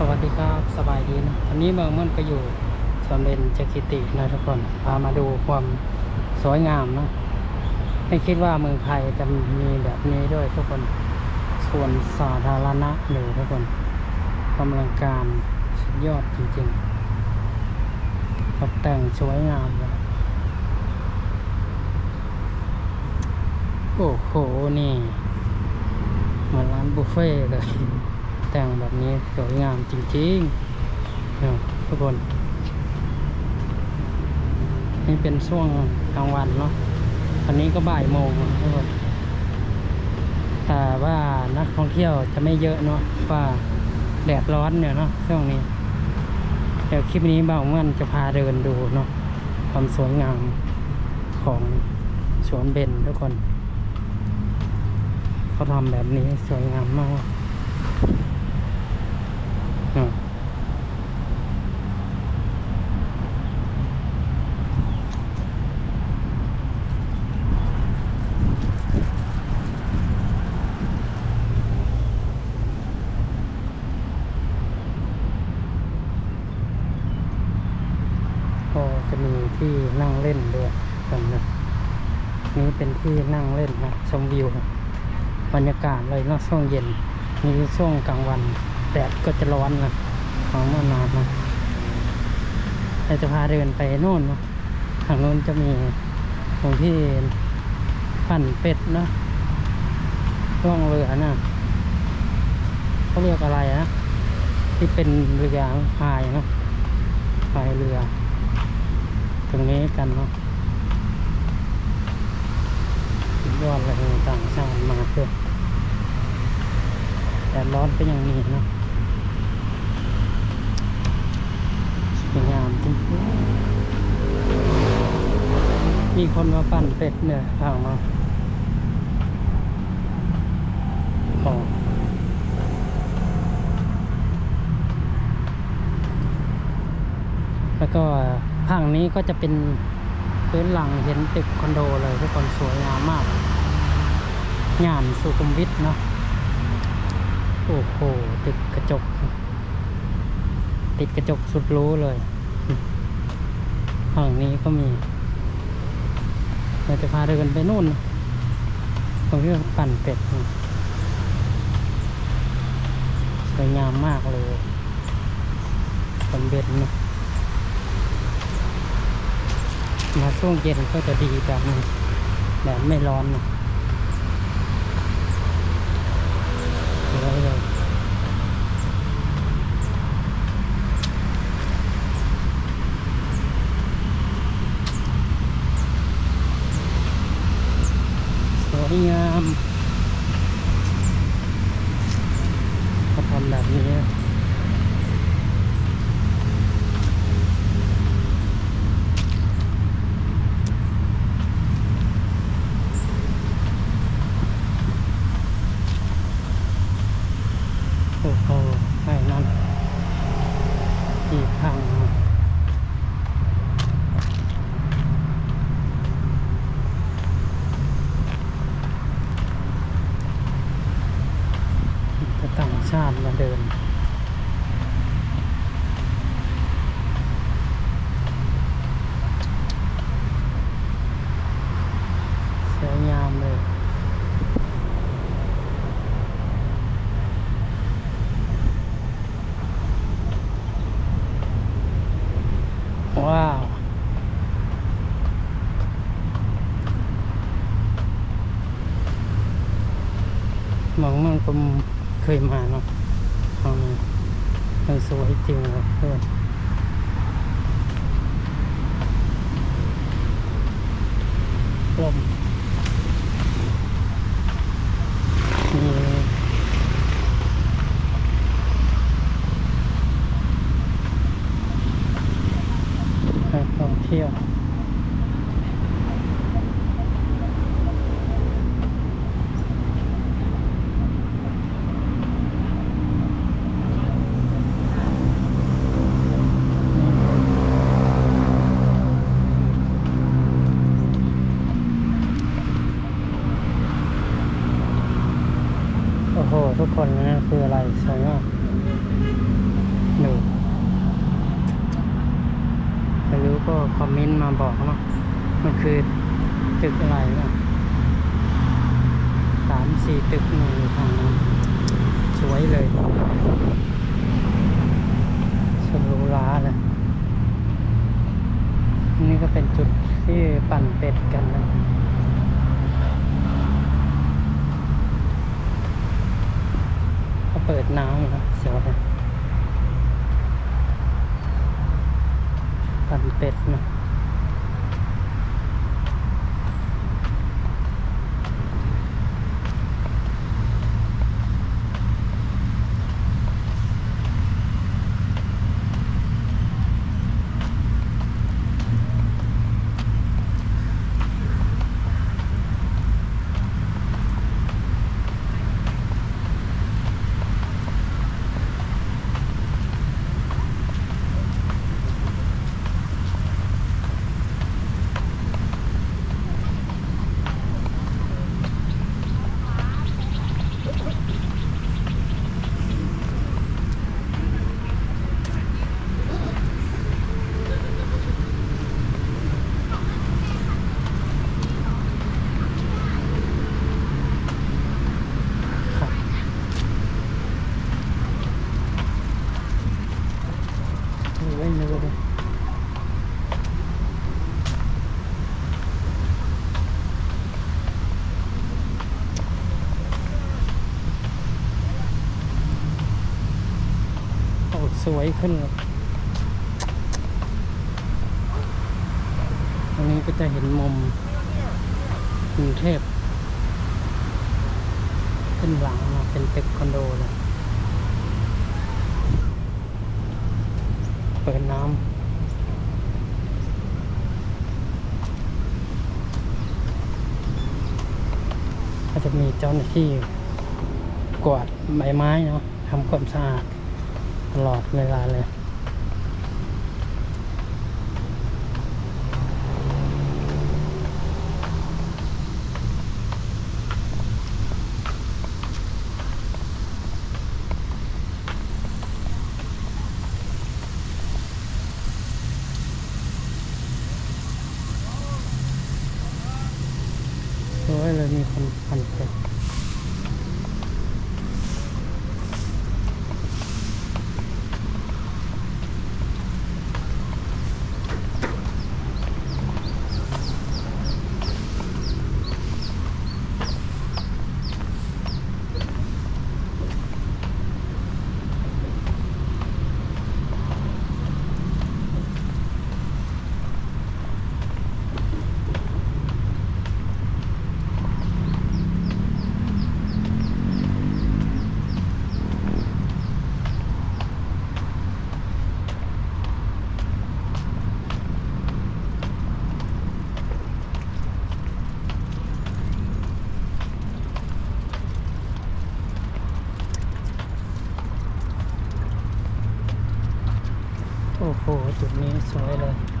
สวัสดีครับสบายดีนะวันนี้เมืองมันก็อยู่สวนเบญจกิตินะทุกคนพามาดูความสวยงามนะไม่คิดว่าเมืองไทยจะมีแบบนี้ด้วยทุกคนส่วนสาธารณะเลยทุกคนกำลังการสุดยอดจริงๆตกแต่งสวยงามเลยโอ้โหนี่เหมือนร้านบุฟเฟ่เลย แต่งแบบนี้สวยงามจริงๆเนี่ยทุกคน นี่เป็นช่วงกลางวันเนาะตอนนี้ก็บ่ายโมงทุกคนแต่ว่านักท่องเที่ยวจะไม่เยอะเนาะว่าแดดร้อนเนี่ยเนาะช่วงนี้ เดี๋ยวคลิปนี้บ่าวมันจะพาเดินดูเนาะความสวยงามของสวนเบญทุกคน เขาทำแบบนี้สวยงามมาก อืมก็จะมีที่นั่งเล่นด้วย กันนะนี่เป็นที่นั่งเล่นนะชมวิวบรรยากาศเลยเนาะช่วงเย็นนี่ช่วงกลางวันแดดก็จะร้อนนะของเมื่อนานนะเราจะพาเดินไปโน่นนะทางโน้นจะมีตรงที่ปั่นเป็ดนะล่องเรือนะเขาเรียกอะไรนะที่เป็นเรือพายนะพายเรือ ตรงนี้กันเนาะ สุดอดเลยต่างชาติมาด้วยแดดร้อนก็ยังมีนะสวยงามจริงมีคนมาปั่นเป็ดเนี่ยทางมาอ๋อแล้วก็ทางนี้ก็จะเป็นพื้นหลังเห็นตึกคอนโดเลยทุกคนสวยงามมาก งานสุขุมวิทเนาะโอ้โหติดกระจก ติดกระจกสุดรู้เลยฝั่งนี้ก็มีเราจะพาเดินไปนู่นตรงที่ปั่นเป็ดสวยงามมากเลยคนเบ็ดนะมาช่วงเย็นก็จะดีแบบนี้แบบไม่ร้อนนะ สวยเลย สวยงามเขาทำแบบนี้ โอ้โหไอ้นั่น ที่พัง จะต่างชาติมาเดิน สวยงามเลย ว้าว มองมันก็เคยมาเนาะเอามามันสวยจริงเลยเพื่อน โอ้โห ทุกคนนะคืออะไรสวยมากดูใครรู้ก็คอมเมนต์มาบอกเนาะมันคือตึกอะไรนะสามสี่ตึกหนึ่งทางนู้นสวยเลยสรูร้าเลยนี่ก็เป็นจุดที่ปั่นเป็ดกันนะ เปิดน้ำนะเสียนะปั่นเป็ดนะ ออเลยโอ้สวยขึ้นเลยตรงนี้ก็จะเห็นมุมกรุงเทพขึ้นหลังมาเป็นตึกคอนโดเลย เปิดน้ำก็จะมีเจ้าหน้าที่กวาดใบไม้เนาะทำความสะอาดตลอดเวลาเลย สวยเลยมีคนพันเป็ด หจุดนี้สวยเลย